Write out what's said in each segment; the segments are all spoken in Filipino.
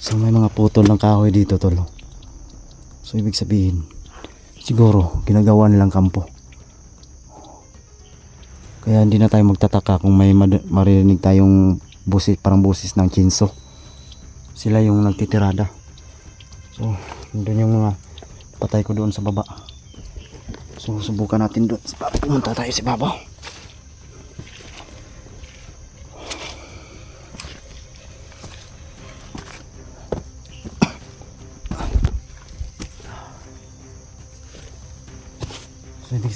So may mga putol ng kahoy dito tol. So ibig sabihin, siguro ginagawa nilang kampo. Kaya hindi na tayo magtataka kung may maririnig tayong busis, parang busis ng chinso. Sila yung nagtitirada. So, doon yung mga patay ko doon sa baba. So, subukan natin doon. Pumunta tayo sa babaw.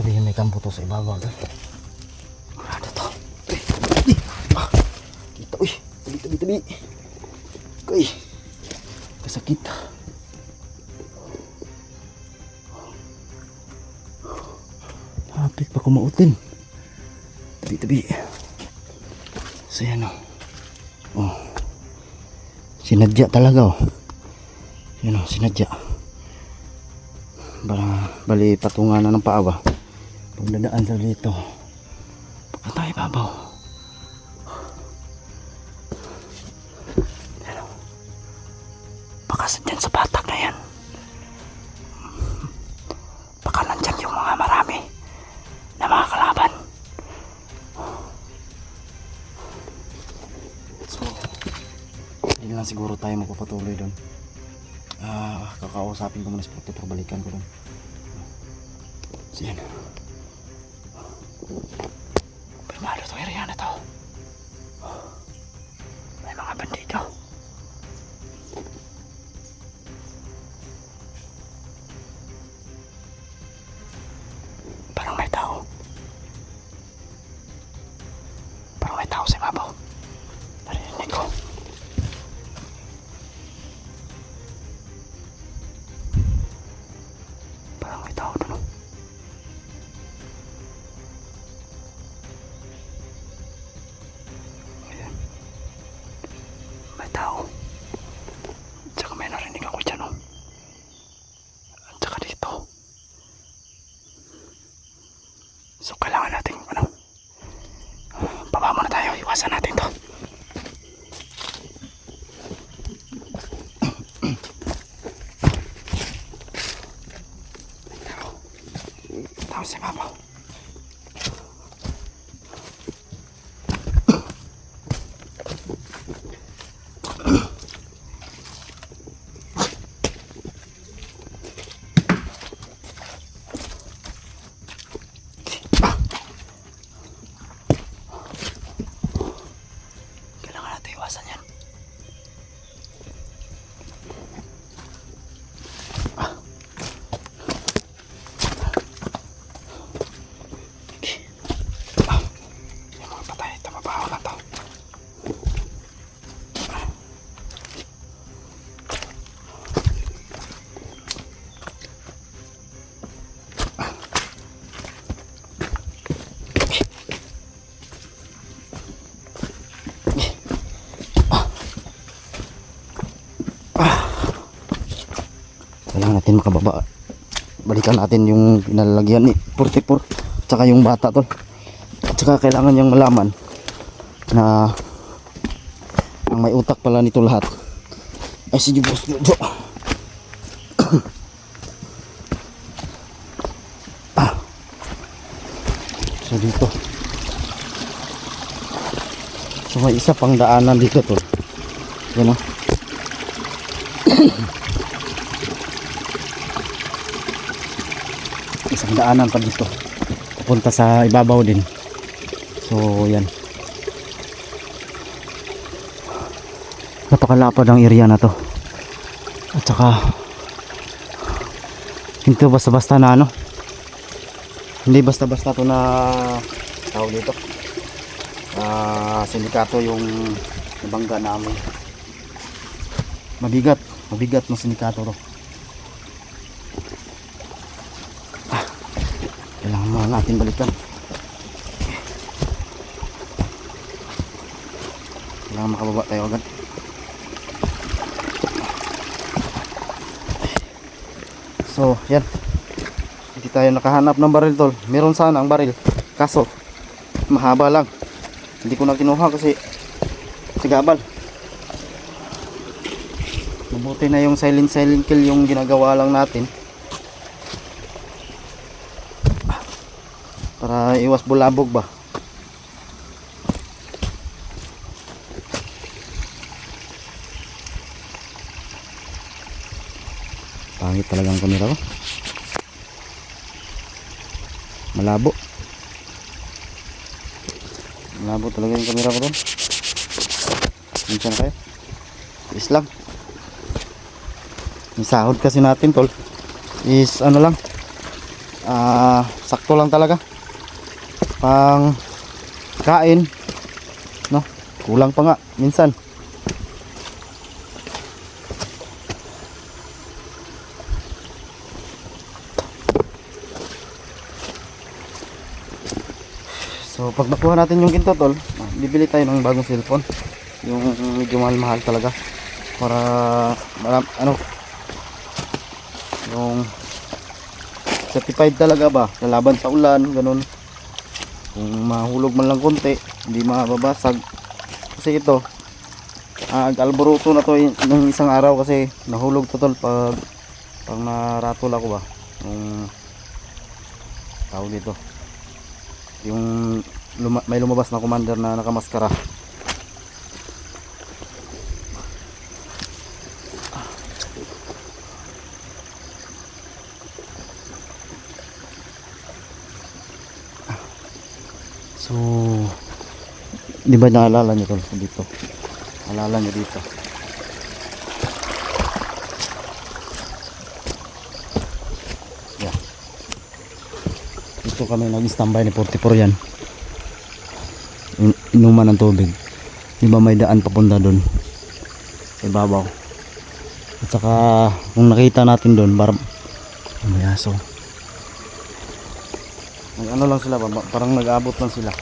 Sabihin may kampo to sa ibabaw. Kurado to. Ah, kita, uy. Tabi, tabi, tabi. Uy. Kasakit. Hapit pa kumautin. Tabi, tabi. So, yan o. Oh. Sinadya talaga oh. Yan o, sinadya. Bara, bali patungan na ng paa ba? Pag dadaan sa dito. Baka tayo babaw. Yan o. Baka dyan sa batak na yan. Baka nandyan yung mga marami na mga kalaban. So, hindi lang siguro tayo magpapatuloy doon. Ah, kakausapin ko muna si Protector, balikan ko doon. So, yan. Iwasan natin to. Tao sa babaw. Tamabaho na to. Kailangan natin makababa. Balikan natin yung pinalagyan ni 44. Tsaka yung bata tol. At saka kailangan niyang malaman na ang may utak pala nito lahat ay si Jubos Jojo. ah. So dito. So may isa pang daanan dito tol. Yan o. isang daanan pa dito papunta sa ibabaw din so yan napakalapad ang area na to. At saka hindi basta basta na ano. Hindi basta basta to na tawag dito. Ah sindikato yung nabangga namin. Mabigat mabigat na sindikato to. Kailangan muna natin balikan. Kailangan makababa tayo agad. So, yan. Hindi tayo nakahanap ng baril tol. Meron sana ang baril. Kaso, mahaba lang. Hindi ko na kinuha kasi sigabal. Buti na yung silent silent kill yung ginagawa lang natin. Para iwas bulabog ba. Pangit talagang kamera ko. Malabo. Malabo talaga yung kamera ko doon. Minsan kayo. Is lang. Yung sahod kasi natin tol is ano lang ah sakto lang talaga pang kain no kulang pa nga minsan So pag nakuha natin yung ginto tol, ah, bibili tayo ng bagong cellphone. Yung medyo mahal-mahal talaga. Para maram, ano yung certified talaga ba? Lalaban sa ulan ganun. Kung mahulog man lang konti hindi mababasag. Kasi ito ah, alboruto na to nung isang araw kasi nahulog to tol pag pag naratol ako ba? Yung tawag dito yung luma- may lumabas na commander na nakamaskara So, di ba naalala niyo tol dito? Naalala niyo dito. Dito kami nag-standby ni 44 yan. In- inuman ng tubig. Di may daan papunta doon? Sa ibabaw. At saka kung nakita natin doon, parang may aso. Ano lang sila, parang nag-aabot lang sila.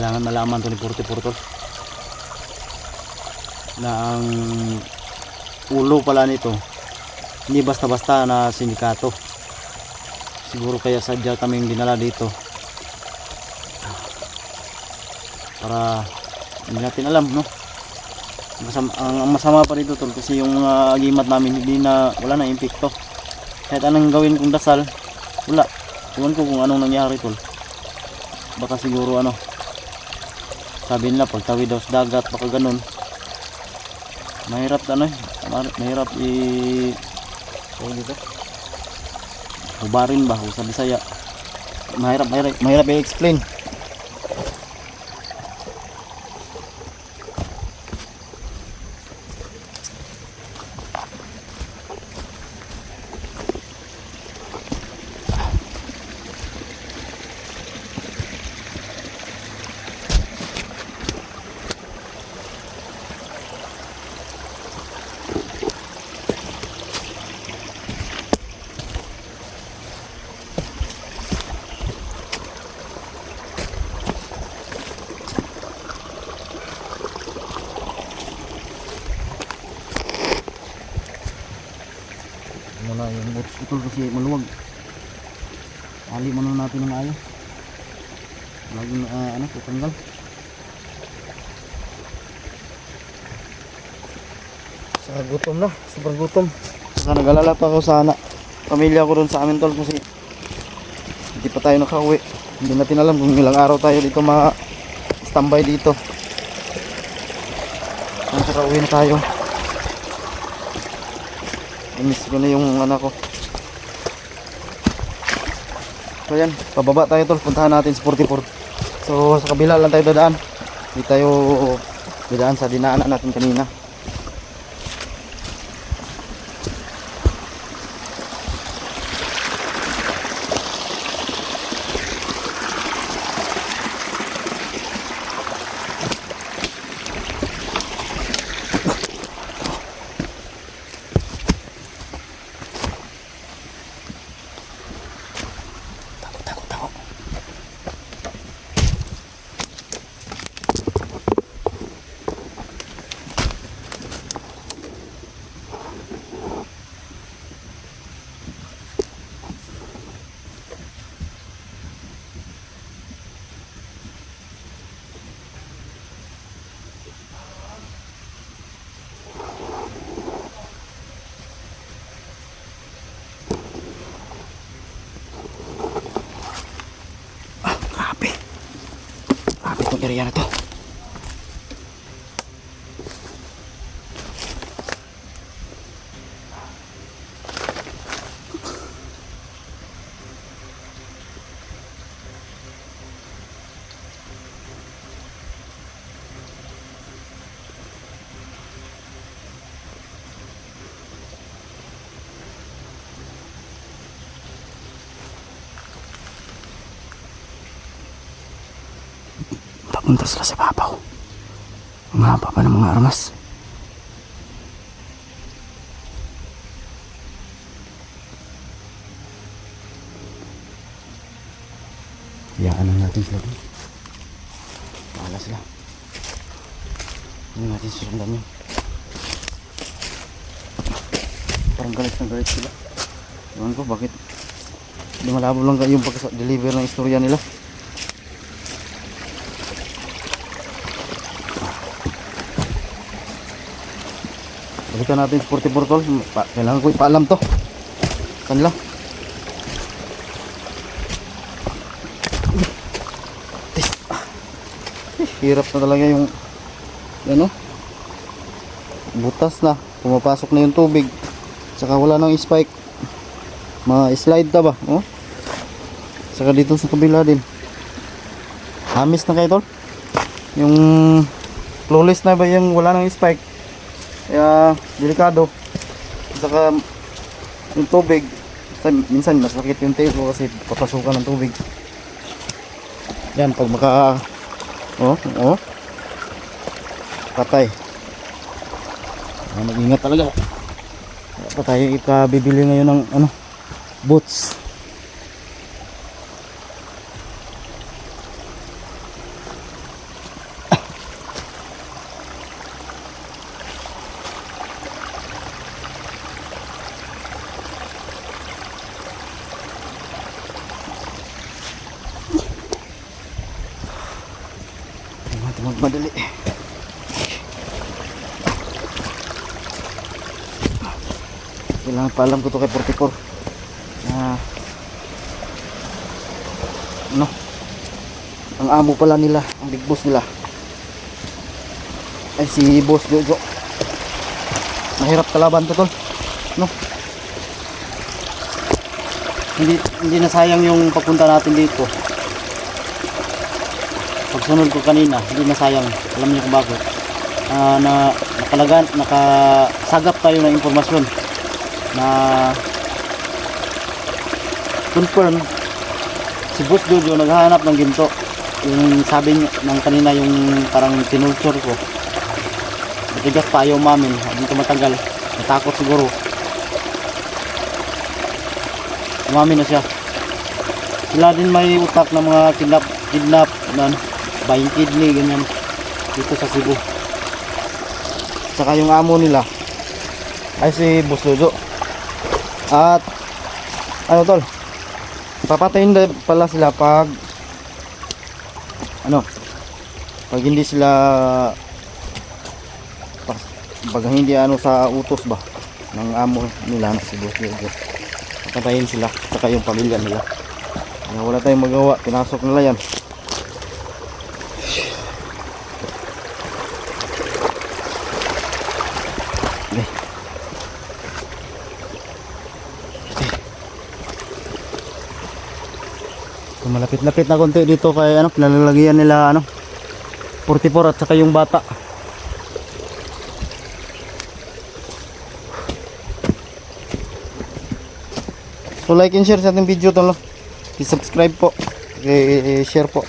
Kailangan malaman to ni Purti Purtol na ang ulo pala nito hindi basta-basta na sindikato. Siguro kaya sadya kaming dinala dito. Para hindi natin alam no? Masama, ang, masama pa dito tol kasi yung mga agimat namin hindi na wala na impekto kahit anong gawin kong dasal wala. Iwan ko kung anong nangyari tol. Baka siguro ano sabi nila pag tawid daw sa dagat baka ganun. Mahirap ano eh ma- mahirap i tawag dito? hubarin ba sa bisaya. Mahirap mahirap mahirap i-explain muna ito kasi maluwag. Ali muna natin ng ayos. Laging uh, ano tutanggal. Sa gutom na sobrang gutom. Saka nag-alala pa ako sa anak. Pamilya ko doon sa amin tol kasi hindi pa tayo nakauwi. Hindi natin alam kung ilang araw tayo dito ma standby dito. Nasa uwi na tayo. Miss ko na yung anak ko. So yan, pababa tayo tol. Puntahan natin sa 44. So sa kabila lang tayo dadaan. Hindi tayo dadaan sa dinaanan natin kanina. Itong area na to. Papunta sila sa babaw. Ang haba pa ng mga armas. Hayaan lang natin sila dun. Bahala sila. Hindi natin susundan yun. Parang galit na galit sila. Ewan ko bakit. Hindi malabo lang yung pag-deliver ng istorya nila. Balikan natin sa 44 tol. Pa, kailangan ko ipaalam to. Kanila. Hirap na talaga yung ano? Butas na. Pumapasok na yung tubig. Saka wala nang spike. Ma-slide ta ba? Oh. Saka dito sa kabila din. Hamis na kayo tol. Yung flawless na ba yung wala nang spike kaya delikado. Saka yung tubig minsan, masakit yung tail ko kasi papasukan ng tubig. Yan pag maka oh oh. Patay. Ah, mag-ingat talaga. Kaya pa tayo ikabibili ngayon ng ano boots Kailangan pa alam ko to kay 44. Na ano? Ang amo pala nila, ang big boss nila. Ay si Boss Jojo. Mahirap kalaban to tol. No? Hindi hindi nasayang yung pagpunta natin dito pagsunod ko kanina, hindi nasayang. Alam niyo kung bakit. Ah, na nakalagan, nakasagap tayo ng impormasyon na confirm si Boss Jojo naghahanap ng ginto. Yung sabi ng kanina yung parang tinulture ko. Matigas pa ayaw mamin. Dito matagal. Natakot siguro. Umamin na siya. Sila din may utak ng mga kidnap, kidnap, nan, buying kidney, ganyan. Dito sa Cebu. Saka yung amo nila ay si Boss Jojo. At ano tol? Papatayin na pala sila pag ano? Pag hindi sila pag, hindi ano sa utos ba ng amo nila na si Boss Jojo. Papatayin sila saka yung pamilya nila. Wala tayong magawa, pinasok nila yan. Malapit-lapit na konti dito kay ano, pinalalagyan nila ano 44 at saka yung bata. So like and share sa ating video to no. I-subscribe po. I-share po.